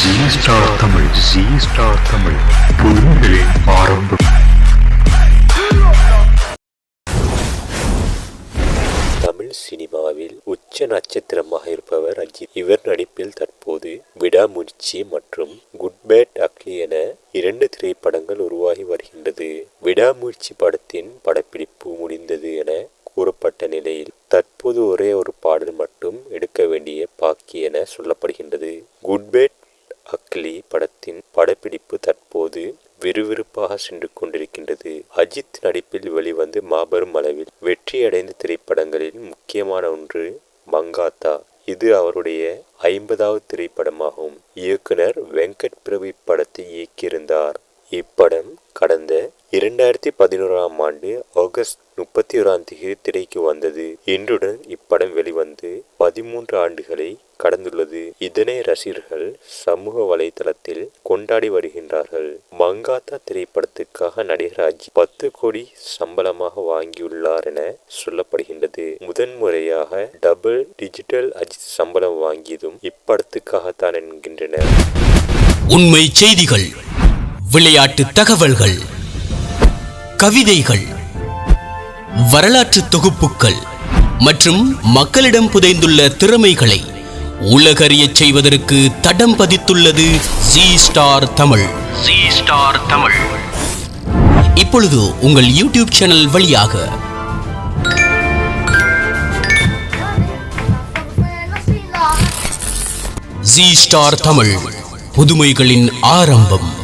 Star Tamil G star Tamil புதுமைகளின் ஆரம்பம். தமிழ் சினிமாவில் உச்ச நட்சத்திரமாக இருப்பவர் அஜித். இவர் நடிப்பில் தற்போது விடாமுயற்சி மற்றும் குட் பேட் அக்லி என இரண்டு திரைப்படங்கள் உருவாகி வருகின்றது. விடாமுயற்சி படத்தின் படப்பிடிப்பு முடிந்தது என கூறப்பட்ட நிலையில் தற்போது ஒரே ஒரு பாடல் மட்டும் எடுக்க வேண்டிய பாக்கி என சொல்லப்படுகின்றது. குட்பேட் கிளி படத்தின் படப்பிடிப்பு தற்போது விறுவிறுப்பாக சென்று கொண்டிருக்கின்றது. அஜித் நடிப்பில் வெளிவந்து மாபெரும் அளவில் வெற்றியடைந்த திரைப்படங்களில் முக்கியமான ஒன்று மங்காத்தா. இது அவருடைய ஐம்பதாவது திரைப்படமாகும். இயக்குனர் வெங்கட் பிரபு இப்படத்தை இயக்கியிருந்தார். இப்படம் கடந்த இரண்டாயிரத்தி பதினோராம் ஆண்டு ஆகஸ்ட் முப்பத்தி ஓராம் தேதி திரைக்கு வந்தது. இன்றுடன் இப்படம் வெளிவந்து பதிமூன்று ஆண்டுகளை கடந்துள்ளது. இதனை ரசிகர்கள் சமூக வலைதளத்தில் கொண்டாடி வருகின்றார்கள். மங்காத்தா திரைப்படத்துக்காக நடிகர் அஜித் பத்து கோடி சம்பளமாக வாங்கியுள்ளார் என சொல்லப்படுகின்றது. முதன்முறையாக டபுள் டிஜிட்டல் அஜித் சம்பளம் வாங்கியதும் இப்படத்துக்காகத்தான் என்கின்றனர் உண்மை செய்திகள் விளையாட்டு தகவல்கள் கவிதைகள் வரலாற்று தொகுப்புகள் மற்றும் மக்களிடம் புதைந்துள்ள திறமைகளை உலகறியச் செய்வதற்கு தடம் பதித்துள்ளது G star Tamil. G star Tamil. இப்பொழுது உங்கள் யூடியூப் சேனல் வழியாக ஜி ஸ்டார் தமிழ் புதுமைகளின் ஆரம்பம்.